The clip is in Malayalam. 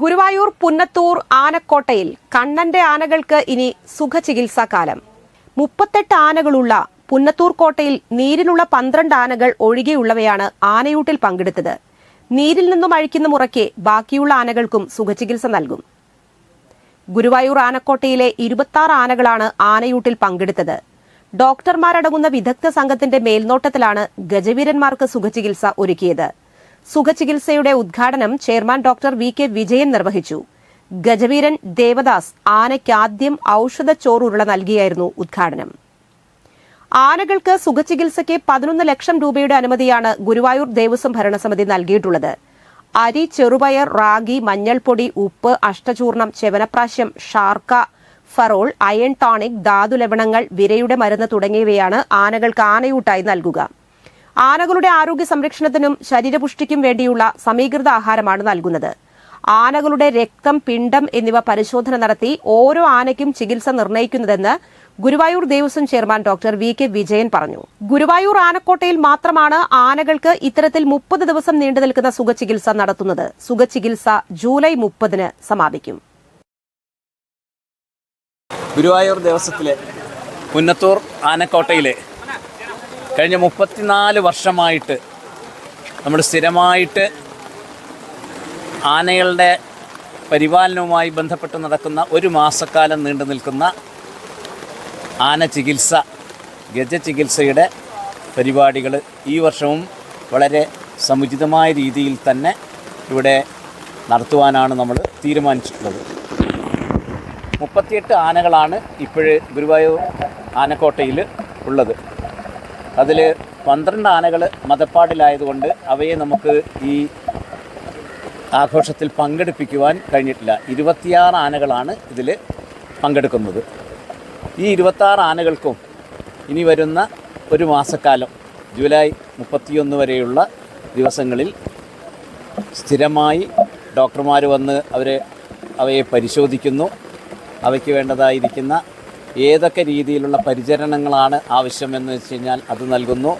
ഗുരുവായൂർ പുന്നത്തൂർ ആനക്കോട്ടയിൽ കണ്ണന്റെ ആനകൾക്ക് ഇനി സുഖചികിത്സാ കാലം മുപ്പത്തെട്ട് ആനകളുള്ള പുന്നത്തൂർ കോട്ടയിൽ നീരിലുള്ള പന്ത്രണ്ട് ആനകൾ ഒഴികെയുള്ളവയാണ് ആനയൂട്ടിൽ പങ്കെടുത്തത്. നീരിൽ നിന്നും അഴിക്കുന്ന മുറയ്ക്ക് ബാക്കിയുള്ള ആനകൾക്കും സുഖചികിത്സ നൽകും. ഗുരുവായൂർ ആനക്കോട്ടയിലെ ഇരുപത്തി ആനകളാണ് ആനയൂട്ടിൽ പങ്കെടുത്തത്. ഡോക്ടർമാരടങ്ങുന്ന വിദഗ്ധ സംഘത്തിന്റെ മേൽനോട്ടത്തിലാണ് ഗജവീരന്മാർക്ക് സുഖചികിത്സ ഒരുക്കിയത്. സുഖചികിത്സയുടെ ഉദ്ഘാടനം chairman doctor V K Vijayan നിർവഹിച്ചു. ഗജവീരൻ ദേവദാസ് ആനയ്ക്കാദ്യം ഔഷധ ചോറുരുള നൽകിയായിരുന്നു ഉദ്ഘാടനം. ആനകൾക്ക് സുഖചികിത്സയ്ക്ക് പതിനൊന്ന് ലക്ഷം രൂപയുടെ അനുമതിയാണ് ഗുരുവായൂർ ദേവസ്വം ഭരണസമിതി നൽകിയിട്ടുള്ളത്. അരി ചെറുപയർ റാഗി മഞ്ഞൾപ്പൊടി ഉപ്പ് അഷ്ടചൂർണം ചെവനപ്രാശ്യം ഷാർക്ക ഫറോൾ അയൺ ടോണിക് ധാതുലവണങ്ങൾ വിരയുടെ മരുന്ന് തുടങ്ങിയവയാണ് ആനകൾക്ക് ആനയൂട്ടായി നൽകുക. ആനകളുടെ ആരോഗ്യ സംരക്ഷണത്തിനും ശരീരപുഷ്ടിക്കും വേണ്ടിയുള്ള സമീകൃത ആഹാരമാണ് നൽകുന്നത്. ആനകളുടെ രക്തം പിണ്ടം എന്നിവ പരിശോധന നടത്തി ഓരോ ആനയ്ക്കും ചികിത്സ നിർണയിക്കുന്നതെന്ന് Guruvayur Devaswom chairman doctor V K Vijayan പറഞ്ഞു. ഗുരുവായൂർ ആനക്കോട്ടയിൽ മാത്രമാണ് ആനകൾക്ക് ഇത്തരത്തിൽ മുപ്പത് ദിവസം നീണ്ടു നിൽക്കുന്ന സുഖചികിത്സ നടത്തുന്നത്. സുഖചികിത്സ ജൂലൈ മുപ്പതിന് സമാപിക്കും. ഗുരുവായൂർ ദേവസ്വത്തിലെ പുന്നത്തൂർ ആനക്കോട്ടയിലെ കഴിഞ്ഞ മുപ്പത്തിനാല് വർഷമായിട്ട് നമ്മൾ സ്ഥിരമായിട്ട് ആനകളുടെ പരിപാലനവുമായി ബന്ധപ്പെട്ട് നടക്കുന്ന ഒരു മാസക്കാലം നീണ്ടു നിൽക്കുന്ന ആന ചികിത്സ ഗജ ചികിത്സയുടെ പരിപാടികൾ ഈ വർഷവും വളരെ സമുചിതമായ രീതിയിൽ തന്നെ ഇവിടെ നടത്തുവാനാണ് നമ്മൾ തീരുമാനിച്ചിട്ടുള്ളത്. മുപ്പത്തിയെട്ട് ആനകളാണ് ഇപ്പോൾ ഗുരുവായൂർ ആനക്കോട്ടയിൽ ഉള്ളത്. അതിൽ പന്ത്രണ്ട് ആനകൾ മതപ്പാടിലായതുകൊണ്ട് അവയെ നമുക്ക് ഈ ആഘോഷത്തിൽ പങ്കെടുപ്പിക്കുവാൻ കഴിഞ്ഞിട്ടില്ല. ഇരുപത്തിയാറ് ആനകളാണ് ഇതിൽ പങ്കെടുക്കുന്നത്. ഈ ഇരുപത്താറ് ആനകൾക്കും ഇനി വരുന്ന ഒരു മാസക്കാലം ജൂലൈ മുപ്പത്തിയൊന്ന് വരെയുള്ള ദിവസങ്ങളിൽ സ്ഥിരമായി ഡോക്ടർമാർ വന്ന് അവരെ അവയെ പരിശോധിക്കുന്നു. അവയ്ക്ക് വേണ്ടതായിരിക്കുന്ന ഏതൊക്കെ രീതിയിലുള്ള പരിചരണങ്ങളാണ് ആവശ്യമെന്ന് വെച്ച് കഴിഞ്ഞാൽ അത് നൽകുന്നു.